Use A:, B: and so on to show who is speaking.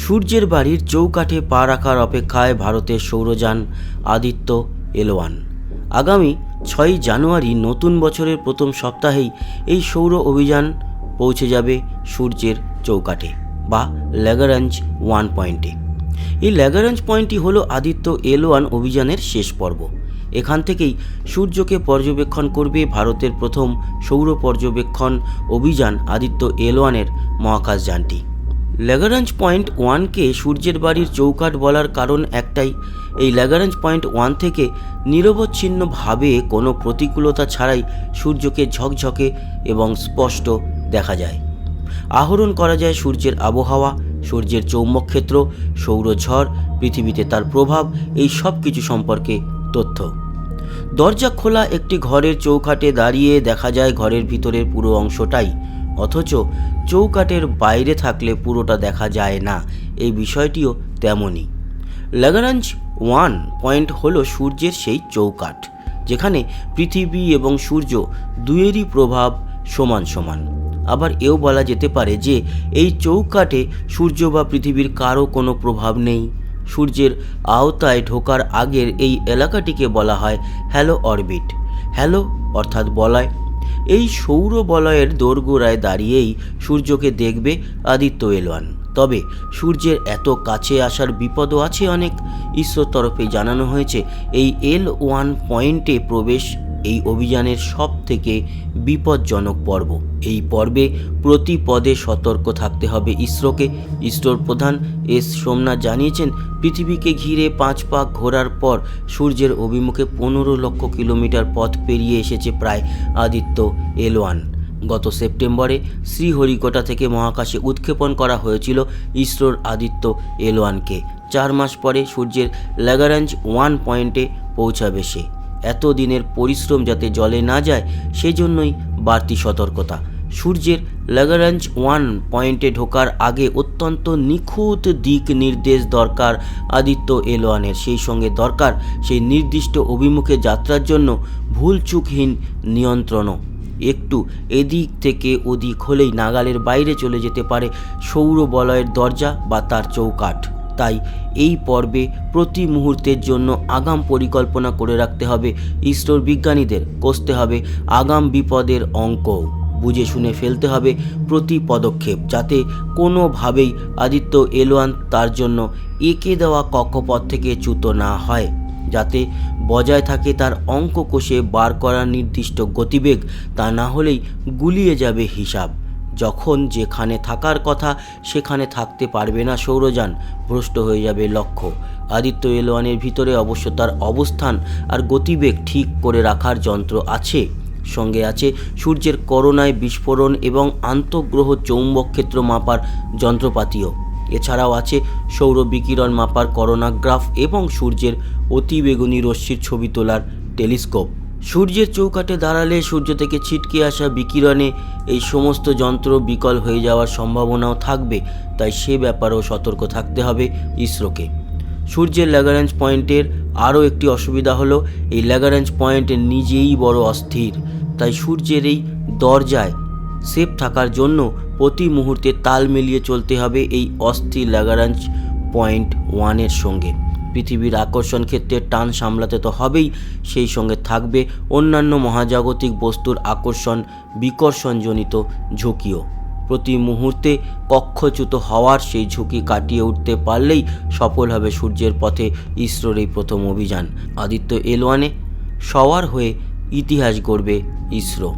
A: সূর্যের বাড়ির চৌকাঠে পা রাখার অপেক্ষায় ভারতের সৌরযান আদিত্য এলওয়ান আগামী ছয়ই জানুয়ারি নতুন বছরের প্রথম সপ্তাহেই এই সৌর অভিযান পৌঁছে যাবে সূর্যের চৌকাঠে বা ল্যাগারাঞ্জ ওয়ান পয়েন্টে এই ল্যাগারাঞ্জ পয়েন্টটি হলো আদিত্য এল ওয়ান অভিযানের শেষ পর্ব। এখান থেকেই সূর্যকে পর্যবেক্ষণ করবে ভারতের প্রথম সৌর পর্যবেক্ষণ অভিযান আদিত্য এল ওয়ানের মহাকাশযানটি। ল্যাগারাঞ্জ পয়েন্ট ওয়ানকে সূর্যের বাড়ির চৌকাঠ বলার কারণ একটাই। এই ল্যাগারাঞ্জ পয়েন্ট ওয়ান থেকে নিরবচ্ছিন্নভাবে কোনো প্রতিকূলতা ছাড়াই সূর্যকে ঝকঝকে এবং স্পষ্ট দেখা যায়। আহরণ করা যায় সূর্যের আবহাওয়া, সূর্যের চৌম্বক ক্ষেত্র সৌরঝড়, পৃথিবীতে তার প্রভাব, এই সব কিছু সম্পর্কে তথ্য। দরজা খোলা একটি ঘরের চৌকাঠে দাঁড়িয়ে দেখা যায় ঘরের ভিতরের পুরো অংশটাই। অথচ চৌকাঠের বাইরে থাকলে পুরোটা দেখা যায় না। এই বিষয়টিও তেমনই। ল্যাগারাঞ্জ ওয়ান পয়েন্ট হলো সূর্যের সেই চৌকাঠ, যেখানে পৃথিবী এবং সূর্য দুয়েরই প্রভাব সমান সমান। আবার এও বলা যেতে পারে যে, এই চৌকাঠে সূর্য বা পৃথিবীর কারও কোনো প্রভাব নেই। সূর্যের আওতায় ঢোকার আগের এই এলাকাটিকে বলা হয় হ্যালো অরবিট। হ্যালো অর্থাৎ বলয় এই সৌর বলয়ের দোরগোড়ায় দাঁড়িয়েই সূর্যকে দেখবে আদিত্য এলওয়ান তবে সূর্যের এত কাছে আসার বিপদও আছে অনেক। ইসরোর তরফে জানানো হয়েছে, এই এল ওয়ান পয়েন্টে প্রবেশ এই অভিযানের সব থেকে বিপজ্জনক পর্ব। এই পর্বে প্রতি পদে সতর্ক থাকতে হবে ইসরোকে। ইসরোর প্রধান এস সোমনাথ জানিয়েছেন, পৃথিবীকে ঘিরে পাঁচ পাক ঘোরার পর সূর্যের অভিমুখে পনেরো লক্ষ কিলোমিটার পথ পেরিয়ে এসেছে প্রায় আদিত্য এল ওয়ান গত সেপ্টেম্বরে শ্রীহরিকোটা থেকে মহাকাশে উৎক্ষেপণ করা হয়েছিল ইসরোর আদিত্য এল ওয়ানকে চার মাস পরে সূর্যের ল্যাগারাঞ্জ ওয়ান পয়েন্টে পৌঁছাবে সে। এত দিনের পরিশ্রম যাতে জলে না যায়, সেজন্যই বাড়তি সতর্কতা। সূর্যের ল্যাগারাঞ্জ ওয়ান পয়েন্টে ঢোকার আগে অত্যন্ত নিখুঁত দিক নির্দেশ দরকার আদিত্য এলোয়ানের। সেই সঙ্গে দরকার সেই নির্দিষ্ট অভিমুখে যাত্রার জন্য ভুলচুকহীন নিয়ন্ত্রণও। একটু এদিক থেকে ওদিক হলেই নাগালের বাইরে চলে যেতে পারে সৌর বলয়ের দরজা বা তার চৌকাঠ। তাই এই পর্বে প্রতি মুহূর্তের জন্য আগাম পরিকল্পনা করে রাখতে হবে ইসরোর বিজ্ঞানীদের, কষতে হবে আগাম বিপদের অঙ্ক। বুঝে শুনে ফেলতে হবে প্রতি পদক্ষেপ যাতে কোনোভাবেই আদিত্য এলোয়ান তার জন্য এঁকে দেওয়া কক্ষপথ থেকে চ্যুত না হয়, যাতে বজায় থাকে তার অঙ্ক কষে বার করার নির্দিষ্ট গতিবেগ তা না হলেই গুলিয়ে যাবে হিসাব। যখন যেখানে থাকার কথা সেখানে থাকতে পারবে না সৌরযান ভ্রষ্ট হয়ে যাবে লক্ষ্য। আদিত্য এলোয়ানের ভিতরে অবশ্য তার অবস্থান আর গতিবেগ ঠিক করে রাখার যন্ত্র আছে। সঙ্গে আছে সূর্যের করোনায় বিস্ফোরণ এবং আন্তঃগ্রহ চৌম্বক ক্ষেত্র মাপার যন্ত্রপাতিও। এছাড়াও আছে সৌর বিকিরণ মাপার করোনাগ্রাফ এবং সূর্যের অতিবেগুনি রশ্মির ছবি তোলার টেলিস্কোপ। সূর্যের চৌকাটে দাঁড়ালে সূর্য থেকে ছিটকে আসা বিকিরণে এই সমস্ত যন্ত্র বিকল হয়ে যাওয়ার সম্ভাবনাও থাকবে, তাই সে ব্যাপারেও সতর্ক থাকতে হবে ইসরোকে। সূর্যের ল্যাগারেঞ্জ পয়েন্টের আরও একটি অসুবিধা হলো, এই ল্যাগারেঞ্জ পয়েন্ট নিজেই বড় অস্থির, তাই সূর্যের এই দরজায় সেফ থাকার জন্য প্রতি মুহূর্তে তাল মিলিয়ে চলতে হবে এই অস্থির ল্যাগারেঞ্জ পয়েন্ট ওয়ানের সঙ্গে। পৃথিবীর আকর্ষণ ক্ষেত্রের টান সামলাতে তো হবেই, সেই সঙ্গে থাকবে অন্যান্য মহাজাগতিক বস্তুর আকর্ষণ বিকর্ষণজনিত ঝুঁকিও। প্রতি মুহূর্তে কক্ষচ্যুত হওয়ার সেই ঝুঁকি কাটিয়ে উঠতে পারলেই সফল হবে সূর্যের পথে ইসরোর এই প্রথম অভিযান। আদিত্য এল ওয়ানে, সওয়ার হয়ে ইতিহাস গড়বে ইসরো।